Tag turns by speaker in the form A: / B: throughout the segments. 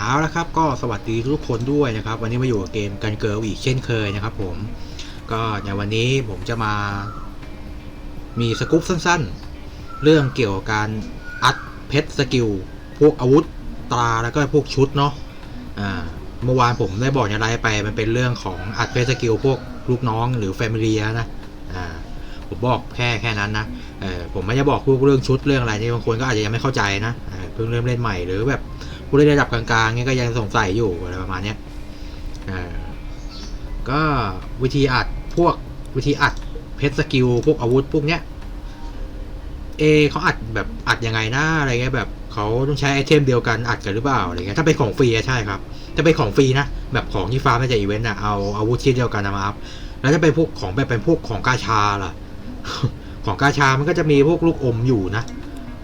A: เอาละครับก็สวัสดีทุกคนด้วยนะครับ วันนี้มาอยู่กับเกมกันเกิร์ลอีกเช่นเคยนะครับผมก็ในวันนี้ผมจะมา มีสกู๊ปสั้นๆ เรื่องเกี่ยวกับการอัดเพชรสกิล พวกอาวุธตราแล้วก็พวกชุดเนาะอ่าเมื่อวานผมได้บอกในไลฟ์ไปมันเป็นเรื่องของอัดเพชรสกิล พวกลูกน้องหรือแฟมิเลียนะอ่าผมบอกแค่แค่นั้นนะเออผมไม่ได้บอกพวกเรื่องชุดเรื่องอะไรที่บางคนก็อาจจะยังไม่เข้าใจนะเเพิ่งเริ่มเล่นใหม่หรือแบบ ผู้เล่นระดับกลางๆเงี้ยก็ยังสงสัยอยู่อะไรประมาณเนี้ยก็วิธีอัดพวกวิธีอัดเพชรสกิลพวกอาวุธพวกเนี้ยเอเขาอัดแบบอัดยังไงนะอะไรเงี้ยแบบเขาต้องใช้ไอเทมเดียวกันอัดกันหรือเปล่าอะไรเงี้ยถ้าเป็นของฟรีใช่ครับถ้าเป็นของฟรีนะแบบของที่ฟาร์มมาจากอีเวนต์อะเอาอาวุธชิ้นเดียวกันมาอัพแล้วถ้าเป็นพวกของแบบเป็นพวกของกาชาล่ะ ของกาชามันก็จะมีพวกลูกอมอยู่นะ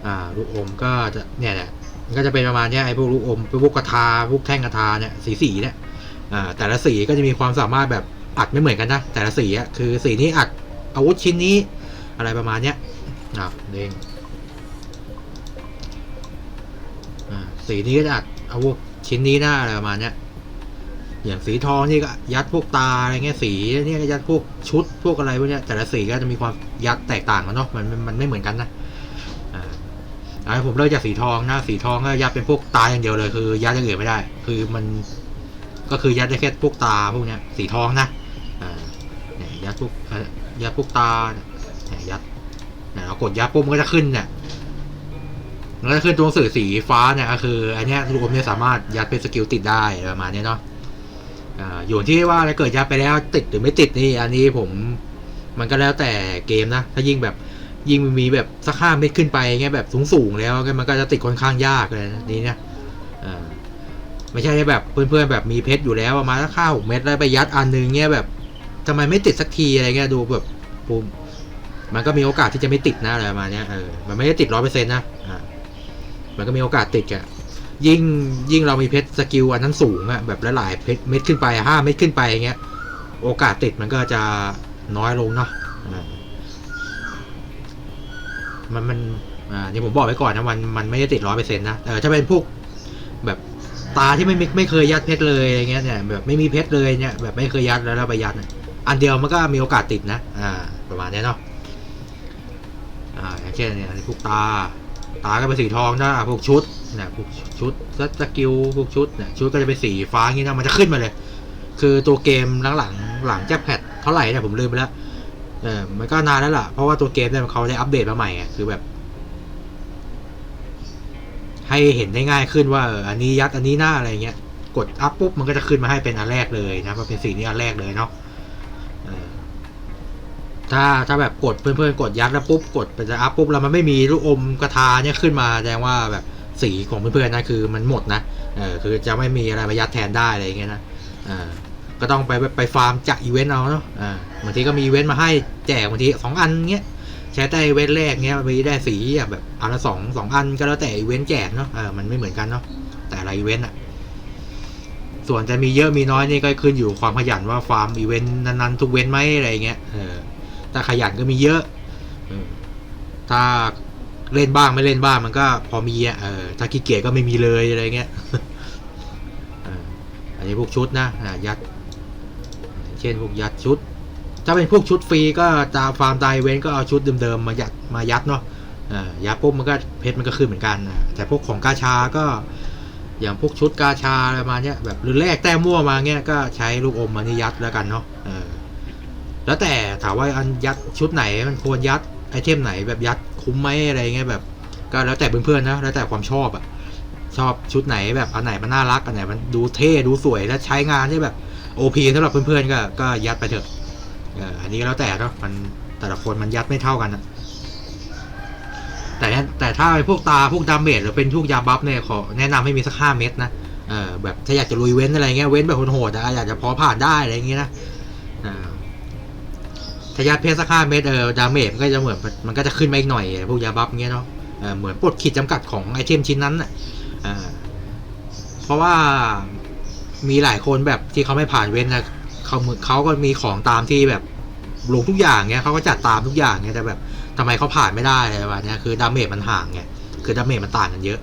A: อ่า ลูกอมก็จะเนี่ยแหละ ก็จะเป็นประมาณเนี้ยไอ้พวกลูกอมพวกกระทาพวกแท่งกระทาเนี่ยสีสีๆเนี่ยอ่าแต่ละสีก็จะมีความสามารถแบบอัดไม่เหมือนกันนะแต่ละสีอะคือสีนี้อัดอาวุธชิ้นนี้อะไรประมาณเนี้ยอ่าเด้งอ่าสีนี้ก็จะอัดอาวุธชิ้นนี้หน้าอะไรประมาณเนี้ยอย่างสีทองนี่ก็ยัดพวกตาอะไรเงี้ยสีเนี่ก็ยัดพวกชุดพวกอะไรพวกเนี้ยแต่ละสีก็จะมีความยัดแตกต่างกันเนาะมันมันมันไม่เหมือนกันนะอ่า อ่าผมเริ่มจากสีทองนะสีทองก็ยัดเป็นพวกตาอย่างเดียวเลยคือยัดอย่างอื่นไม่ได้ คือมันก็คือยัดได้แค่พวกตาพวกเนี้ยสีทองนะอ่าเนี่ยยัดพวกยัดพวกตาเนี่ยยัดเนี่ยเรากดยัดปุ๊บมันก็จะขึ้นเนี่ยมันก็จะขึ้นตัวหนังสือสีฟ้าเนี่ยก็คืออันเนี้ยรวมเนี่ยสามารถยัดเป็นสกิลติดได้ประมาณนี้เนาะอ่าอยู่ที่ว่าถ้าเกิดยัดไปแล้วติดหรือไม่ติดนี่อันนี้ผมมันก็แล้วแต่เกมนะ ถ้ายิ่งแบบ ยิ่งมีแบบสักห้าเมตรขึ้นไปเงี้ยแบบสูงๆแล้วมันก็จะติดค่อนข้างยากเลยนี่เนี่ยไม่ใช่แบบเพื่อนๆแบบมีเพชรอยู่แล้วประมาณสักห้าหกเมตรแล้วไปยัดอันนึงเงี้ยแบบทำไมไม่ติดสักทีอะไรเงี้ยดูแบบปุ่มมันก็มีโอกาสที่จะไม่ติดนะอะไรประมาณเนี้ยเออมันไม่ได้ติดร้อยเปอร์เซ็นต์นะอ่ามันก็มีโอกาสติดอะยิ่งยิ่งเรามีเพชรสกิลอันนั้นสูงอะแบบหลายๆเพชรเม็ดขึ้นไปห้าเม็ดขึ้นไปอย่างเงี้ย โอกาสติดมันก็จะน้อยลงเนาะ มันมันอ่านี่ผมบอกไว้ก่อนนะมันมันไม่ได้ติดร้อยเปอร์เซ็นต์นะเออถ้าเป็นพวกแบบตาที่ไม่ไม่เคยยัดเพชรเลยอะไรเงี้ยเนี่ยแบบไม่มีเพชรเลยเนี่ยแบบไม่เคยยัดแล้วเราไปยัดเนี่ยอันเดียวมันก็มีโอกาสติดนะอ่าประมาณนี้เนาะอ่าอย่างเช่นเนี่ยพวกตาตาก็เป็นสีทองนะพวกชุดเนี่ยพวกชุดสกิลพวกชุดเนี่ยชุดก็จะเป็นสีฟ้างี้นะมันจะขึ้นมาเลย คือตัวเกมหลังหลังจะแพทเท่าไหร่เนี่ยผมลืมไปแล้ว เออ มันก็นานแล้วล่ะ เพราะว่าตัวเกมเนี่ยเขาได้อัปเดตมาใหม่ไงคือแบบ ให้เห็นได้ง่ายขึ้นว่าเอออันนี้ยัดอันนี้หน้าอะไรเงี้ย กดอัพปุ๊บมันก็จะขึ้นมาให้เป็นอันแรกเลยนะมันเป็นสีนี้อันแรกเลยเนาะเออถ้าถ้าแบบกดเพื่อนๆกดยัดแล้วปุ๊บกดไปจะอัพปุ๊บแล้วมันไม่มีลูกอมกระทาเนี่ยขึ้นมาแสดงว่าแบบสีของเพื่อนๆนะคือมันหมดนะเออคือจะไม่มีอะไรมายัดแทนได้อะไรเงี้ยนะเออ ก็ต้องไปไปฟาร์มจากอีเวนต์เอาเนาะอ่าบางทีก็มีอีเวนต์มาให้แจกบางทีสองอันเงี้ยใช้แต่อีเวนต์แรกเงี้ยมีได้สีแบบอันละสองสองอันก็แล้วแต่อีเวนต์แจกเนาะเออมันไม่เหมือนกันเนาะแต่ละอีเวนต์อะส่วนจะมีเยอะมีน้อยนี่ก็ขึ้นอยู่ความขยันว่าฟาร์มอีเวนต์นั้นๆทุกเว้นไหมอะไรเงี้ยเออถ้าขยันก็มีเยอะถ้าเล่นบ้างไม่เล่นบ้างมันก็พอมีอะเออถ้าขี้เกียจก็ไม่มีเลยอะไรเงี้ยอออันนี้พวกชุดนะอ่ายัด เช่นพวกยัดชุด ถ้าเป็นพวกชุดฟรีก็ตามฟาร์มไดเวนก็เอาชุดเดิมๆมายัดมายัดเนาะอ่ายัดปุ๊บมันก็เพชรมันก็ขึ้นเหมือนกันนะแต่พวกของกาชาก็อย่างพวกชุดกาชาอะไรมาเนี้ยแบบหรือแรกแต้มมั่วมาเงี้ยก็ใช้ลูกอมมานี่ยัดแล้วกันเนาะแล้วแต่ถามว่าอันยัดชุดไหนมันควรยัดไอเทมไหนแบบยัดคุ้มไหมอะไรเงี้ยแบบก็แล้วแต่เพื่อนๆนะแล้วแต่ความชอบอะชอบชุดไหนแบบอันไหนมันน่ารักอันไหนมันดูเท่ดูสวยและใช้งานได้แบบ โอพีสำหรับเพื่อนๆก็ก็ยัดไปเถอะอันนี้ก็แล้วแต่เนาะมันแต่ละคนมันยัดไม่เท่ากันนะแต่แต่ถ้าไอ้พวกตาพวกดาเมจหรือเป็นพวกยาบัฟเนี่ยขอแนะนำให้มีสักห้าเม็ดนะเออแบบถ้าอยากจะลุยเว้นอะไรเงี้ยเว้นแบบโหดๆอะอยากจะพอผ่านได้อะไรอย่างเงี้ยนะถ้ายัดเพชรสักห้าเม็ดเออดาเมจมันก็จะเหมือนมันก็จะขึ้นมาอีกหน่อยพวกยาบัฟเงี้ยเนาะเออเหมือนปลดขีดจำกัดของไอเทมชิ้นนั้นอะเพราะว่า มีหลายคนแบบที่เขาไม่ผ่านเว้นนะเขามือเขาก็มีของตามที่แบบลงทุกอย่างเงี้ยเขาก็จัดตามทุกอย่างเงี้ยแต่แบบทำไมเขาผ่านไม่ได้อะไรประมาณเนี้ยคือดาเมจมันห่างไงคือดาเมจมันต่างกันเยอะ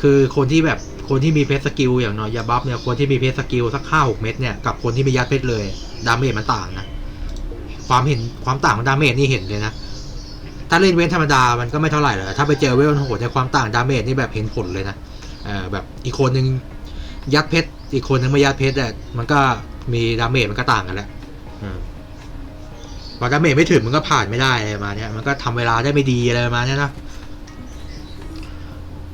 A: คือคนที่แบบคนที่มีเพชรสกิลอย่างนอยาบัฟเนี่ยคนที่มีเพชรสกิลสักห้าหกเม็ดเนี่ยกับคนที่ไม่ยัดเพชรเลยดาเมจมันต่างนะความเห็นความต่างของดาเมจนี่เห็นเลยนะถ้าเล่นเว้นธรรมดามันก็ไม่เท่าไหร่หรอกถ้าไปเจอเวลโหดในความต่างดาเมจนี่แบบเห็นผลเลยนะเออแบบอีกคนนึง ยัดเพชรอีกคนนึงไม่ยัดเพชรอะมันก็มีดาเมจมันก็ต่างกันแหละอืมพอดาเมจไม่ถึงมันก็ผ่านไม่ได้อะไรประมาณเนี้ยมันก็ทำเวลาได้ไม่ดีอะไรประมาณเนี้ยนะ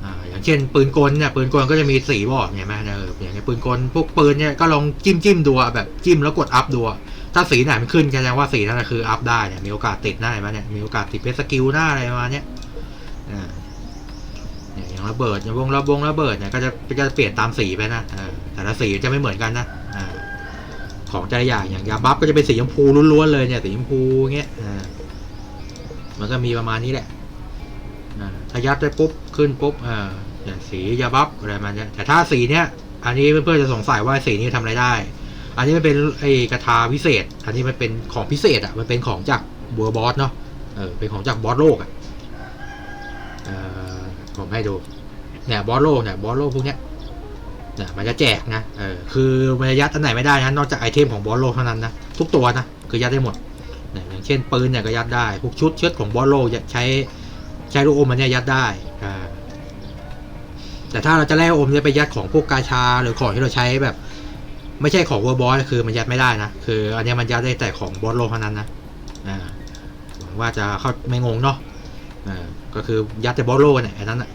A: อ่าอย่างเช่นปืนกลเนี่ยปืนกลก็จะมีสีบอกเนี่ยไหมเอออย่างเงี้ยปืนกลพวกปืนเนี่ยก็ลองจิ้มจิ้มดูอะแบบจิ้มแล้วกดอัพดูอะถ้าสีไหนมันขึ้นแสดงว่าสีนั้นนะคืออัพได้เนี่ยมีโอกาสติดหน้าเห็นไหมเนี่ยมีโอกาสติดเพชรสกิลหน้าอะไรประมาณเนี้ยอ่าเนี่ย อย่างระเบิดอย่างวงระบงระเบิดเนี่ยก็จะก็จะเปลี่ยนตามสีไปนะแต่ละสีจะไม่เหมือนกันนะอ่าของแต่ละอย่างอย่างยาบัฟก็จะเป็นสีชมพูล้วนๆเลยเนี่ยสีชมพูเงี้ยอ่ามันก็มีประมาณนี้แหละอ่าถ้ายัดได้ปุ๊บขึ้นปุ๊บอ่าอย่างสียาบัฟอะไรมาเนี้ยแต่ถ้าสีเนี้ยอันนี้เพื่อนๆจะสงสัยว่าสีนี้ทำอะไรได้ อันนี้มันเป็นไอ้กระทาพิเศษ อันนี้มันเป็นของพิเศษอะมันเป็นของจากบัวบอสเนาะเออเป็นของจากบอสโลกอะ ผมให้ดู เนี่ยบอสโลเนี่ยบอสโลพวกเนี้ยเนี่ยมันจะแจกนะเออคือมันจะยัดอันไหนไม่ได้นะนอกจากไอเทมของบอสโลเท่านั้นนะทุกตัวนะคือยัดได้หมดเนี่ยอย่างเช่นปืนเนี่ยก็ยัดได้พวกชุดเชิดของบอสโลใช้ใช้ลูกอมมันเนี่ยยัดได้อ่าแต่ถ้าเราจะแลกอมเนี่ยไปยัดของพวกกาชาหรือของที่เราใช้แบบ ไม่ใช่ของเวอร์บอสคือมันยัดไม่ได้นะคือ อันนี้มันยัดได้แต่ของบอสโลเท่านั้นนะอ่าหวังว่าจะเข้าไม่งงเนาะ อ่าก็คือยัดแต่บอสโล่เนี่ยอันนั้นอะ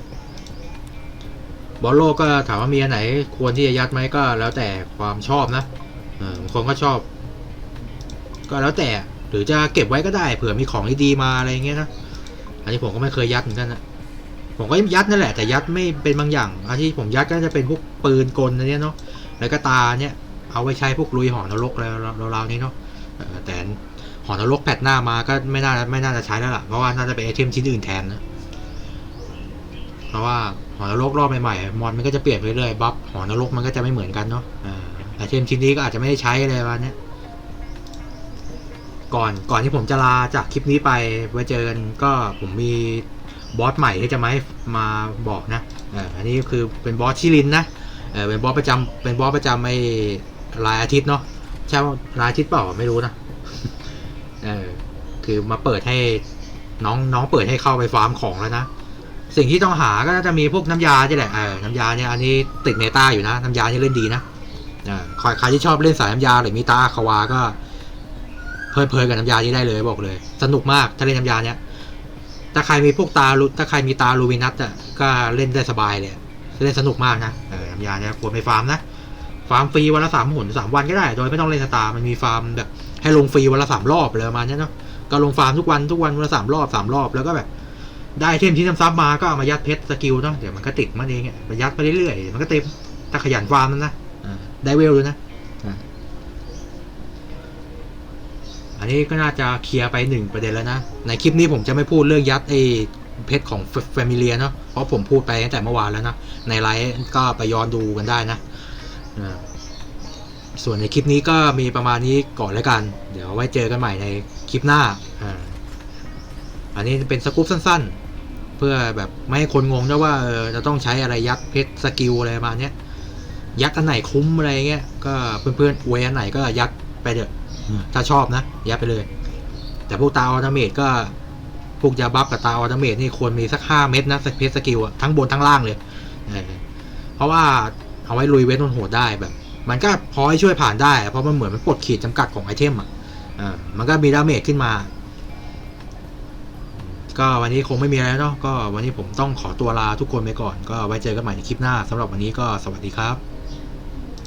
A: บอสโลก็ถามว่ามีอันไหนควรที่จะยัดไหมก็แล้วแต่ความชอบนะบางคนก็ชอบ ก็แล้วแต่หรือจะเก็บไว้ก็ได้เผื่อมีของดีๆมาอะไรเงี้ยนะอันนี้ผมก็ไม่เคยยัดเหมือนกันนะผมก็ยัดนั่นแหละแต่ยัดไม่เป็นบางอย่างอันที่ผมยัดก็จะเป็นพวกปืนกลอันเนี้ยเนาะแล้วก็ตาเนี่ยเอาไว้ใช้พวกลุยหอนรกอะไรราวๆนี้เนาะแต่ หอนรกแพทหน้ามาก็ไม่น่าไม่น่าจะใช้แล้วล่ะ เพราะว่าน่าจะเป็นไอเทมชิ้นอื่นแทนนะ เพราะว่าหอนรกรอบใหม่ๆมอนมันก็จะเปลี่ยนไปเรื่อยบัฟหอนรกมันก็จะไม่เหมือนกันเนาะไอเทมชิ้นนี้ก็อาจจะไม่ได้ใช้อะไรประมาณเนี้ก่อนก่อนที่ผมจะลาจากคลิปนี้ไปไว้เจอกันก็ผมมีบอสใหม่ที่จะมาให้มาบอกนะอออันนี้คือเป็นบอสชิลินนะเออเป็นบอสประจำเป็นบอสประจำไอ้รายอาทิตย์เนาะใช่ว่ารายอาทิตย์เปล่าไม่รู้นะ เออคือมาเปิดให้น้องน้องเปิดให้เข้าไปฟาร์มของแล้วนะ สิ่งที่ต้องหาก็จะมีพวกน้ำยาที่แหละเออน้ำยาเนี่ยอันนี้ติดเมตาอยู่นะน้ำยานี่เล่นดีนะเออใครใครที่ชอบเล่นสายน้ำยาหรือมีตาคาวาก็เพลินเพลินกับน้ำยานี้ได้เลยบอกเลย สนุกมากถ้าเล่นน้ำยาเนี้ยถ้าใครมีพวกตาลูถ้าใครมีตาลูมินัสอะก็เล่นได้สบายเลยเล่นสนุกมากนะเออน้ำยาเนี่ยควรไปฟาร์มนะฟาร์มฟรีวันละสามหนสามวันก็ได้ โดยไม่ต้องเล่นสตาร์มันมีฟาร์มแบบ ให้ลงฟรีวันละสามรอบเลยประมาณเนี้ยเนาะก็ลงฟาร์มทุกวันทุกวันวันละสามรอบสามรอบแล้วก็แบบ ได้เทมที่ซ้ำๆมาก็เอามายัดเพชรสกิลเนาะเดี๋ยวมันก็ติดมันเองอะไปยัดไปเรื่อยๆมันก็เต็มถ้าขยันฟาร์มนั่นนะอ่าได้เวลด้วยนะอ่าอันนี้ก็น่าจะเคลียร์ไปหนึ่งประเด็นแล้วนะ ในคลิปนี้ผมจะไม่พูดเรื่องยัดไอ้เพชรของแฟมิเลียเนาะเพราะผมพูดไปตั้งแต่เมื่อวานแล้วนะ ในไลฟ์ก็ไปย้อนดูกันได้นะอ่า ส่วนในคลิปนี้ก็มีประมาณนี้ก่อนแล้วกัน เดี๋ยวไว้เจอกันใหม่ในคลิปหน้าอ่าอันนี้เป็นสกู๊ปสั้นๆ เพื่อแบบไม่ให้คนงงนะว่าเออจะต้องใช้อะไรยัดเพชรสกิลอะไรประมาณเนี้ยยัดอันไหนคุ้มอะไรเงี้ยก็เพื่อนๆอวยอันไหนก็ยัดไปเถอะอืมถ้าชอบนะ ยัดไปเลย แต่พวกตาออร์เมดก็พวกยาบัฟกับตาออร์เมดนี่ควรมีสักห้าเม็ดนะเพชรสกิลอะทั้งบนทั้งล่างเลยเออเพราะว่าเอาไว้ลุยเวทมนต์โหดได้แบบ มันก็พอให้ช่วยผ่านได้ เพราะมันเหมือนมันปลดขีดจำกัดของไอเทมอะมันก็มีดาเมจขึ้นมา ก็วันนี้คงไม่มีอะไรแล้วเนาะก็วันนี้ผมต้องขอตัวลาทุกคนไปก่อน ก็ไว้เจอกันใหม่ในคลิปหน้าสำหรับวันนี้ก็สวัสดีครับ